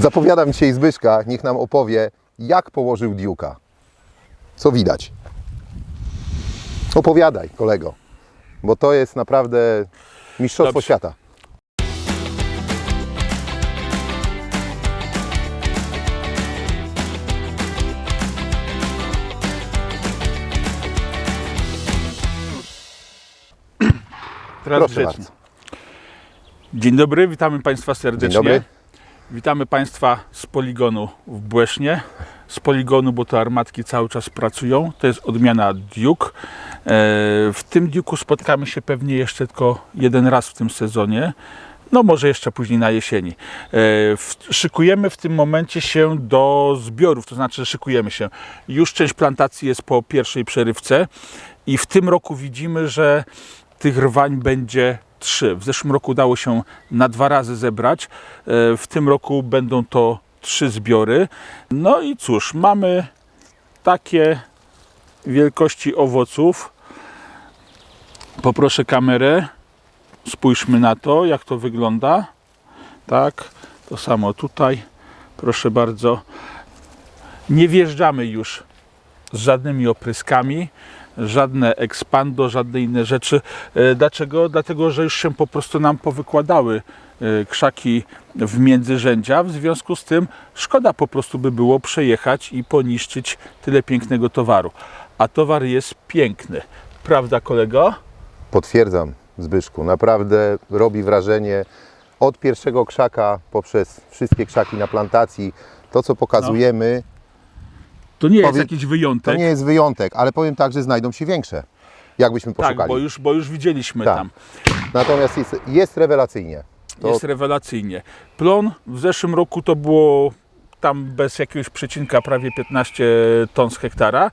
Zapowiadam dzisiaj Zbyszka, niech nam opowie, jak położył diuka. Co widać? Opowiadaj, kolego, bo to jest naprawdę mistrzostwo Dobrze. świata. Teraz Proszę grzecznie. bardzo. Dzień dobry, witamy Państwa serdecznie. Dzień dobry. Witamy Państwa z poligonu w Błesznie. Z poligonu, bo to armatki cały czas pracują. To jest odmiana Duke. E, W tym Duke'u spotkamy się pewnie jeszcze tylko jeden raz w tym sezonie. No może jeszcze później na jesieni. E, Szykujemy w tym momencie się do zbiorów, to znaczy szykujemy się. Już część plantacji jest po pierwszej przerywce i w tym roku widzimy, że tych rwań będzie trzy. W zeszłym roku udało się na dwa razy zebrać. E, W tym roku będą to trzy zbiory. No i cóż, mamy takie wielkości owoców. Poproszę kamerę. Spójrzmy na to, jak to wygląda. Tak, to samo tutaj. Proszę bardzo. Nie wjeżdżamy już z żadnymi opryskami, żadne ekspando, żadne inne rzeczy. E, Dlaczego? Dlatego, że już się po prostu nam powykładały e, krzaki w międzyrzędzia. W związku z tym szkoda po prostu by było przejechać i poniszczyć tyle pięknego towaru. A towar jest piękny. Prawda, kolego? Potwierdzam, Zbyszku, naprawdę robi wrażenie od pierwszego krzaka poprzez wszystkie krzaki na plantacji. To, co pokazujemy, To nie jest Powie- jakiś to wyjątek. nie jest wyjątek, ale powiem tak, że znajdą się większe, jakbyśmy tak, poszukali. bo już, bo już widzieliśmy Tak. tam. Natomiast jest, jest rewelacyjnie. To Jest rewelacyjnie. Plon w zeszłym roku to było tam bez jakiegoś przecinka prawie 15 ton z hektara.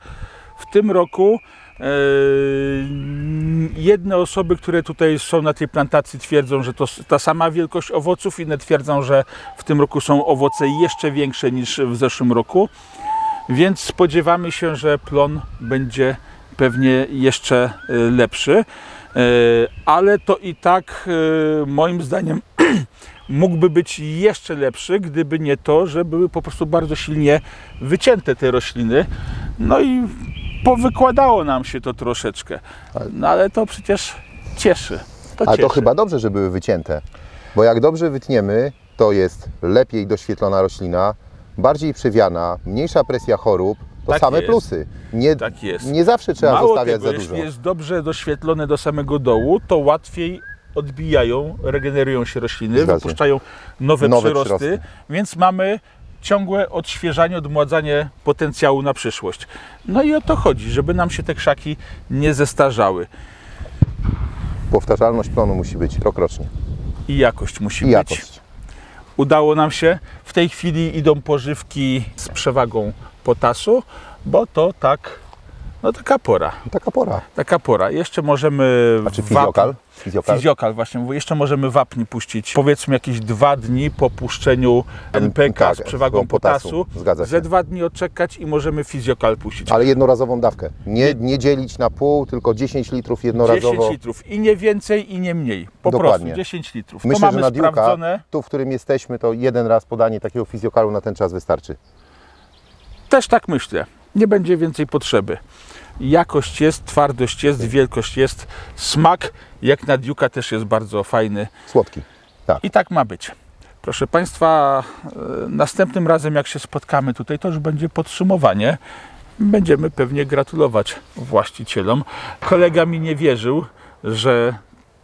W tym roku e, jedne osoby, które tutaj są na tej plantacji twierdzą, że to ta sama wielkość owoców, inne twierdzą, że w tym roku są owoce jeszcze większe niż w zeszłym roku. Więc spodziewamy się, że plon będzie pewnie jeszcze e, lepszy. E, Ale to i tak e, moim zdaniem mógłby być jeszcze lepszy, gdyby nie to, że były po prostu bardzo silnie wycięte te rośliny. No i powykładało nam się to troszeczkę. No ale to przecież cieszy. To Ale cieszy. to chyba dobrze, że były wycięte, bo jak dobrze wytniemy, to jest lepiej doświetlona roślina, bardziej przewiana, mniejsza presja chorób, to Tak same jest. plusy. Nie, Tak jest. nie zawsze trzeba Mało zostawiać tego, za jeśli dużo. jest dobrze doświetlone do samego dołu, to łatwiej odbijają, regenerują się rośliny, Zgadza wypuszczają nowe, Nowe przyrosty, przyrosty. więc mamy ciągłe odświeżanie, odmładzanie potencjału na przyszłość. No i o to chodzi, żeby nam się te krzaki nie zestarzały. Powtarzalność plonu musi być rokrocznie. I jakość musi I być. Udało nam się. W tej chwili idą pożywki z przewagą potasu, bo to tak, no taka pora. Taka pora. Taka pora. Jeszcze możemy A czy fizjokal? Fizjokal? Fizjokal właśnie, jeszcze możemy wapni puścić powiedzmy jakieś dwa dni po puszczeniu NPK tak, z przewagą potasu. Zgadza się. Ze dwa dni odczekać i możemy fizjokal puścić. Ale jednorazową dawkę. Nie, nie dzielić na pół, tylko 10 litrów jednorazowo. 10 litrów i nie więcej i nie mniej. Po Dokładnie. prostu 10 litrów. Myślę, to mamy że na diuka, sprawdzone. tu w którym jesteśmy, to jeden raz podanie takiego fizjokalu na ten czas wystarczy. Też tak myślę. Nie będzie więcej potrzeby. Jakość jest, twardość jest, wielkość jest, smak jak na diuka też jest bardzo fajny. Słodki. Tak. I tak ma być. Proszę Państwa, e, następnym razem jak się spotkamy tutaj, to już będzie podsumowanie. Będziemy pewnie gratulować właścicielom. Kolega mi nie wierzył, że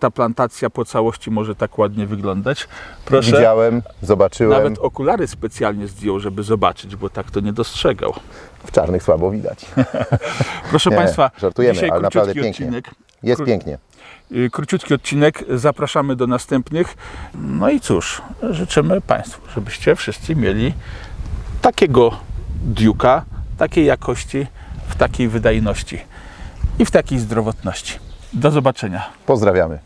ta plantacja po całości może tak ładnie wyglądać. Proszę, Widziałem, zobaczyłem. nawet okulary specjalnie zdjął, żeby zobaczyć, bo tak to nie dostrzegał. W czarnych słabo widać. Proszę Nie, Państwa, żartujemy, dzisiaj ale naprawdę króciutki pięknie. odcinek. Jest Kró- pięknie. Y, Króciutki odcinek, zapraszamy do następnych. No i cóż, życzymy Państwu, żebyście wszyscy mieli takiego diuka, takiej jakości, w takiej wydajności i w takiej zdrowotności. Do zobaczenia. Pozdrawiamy.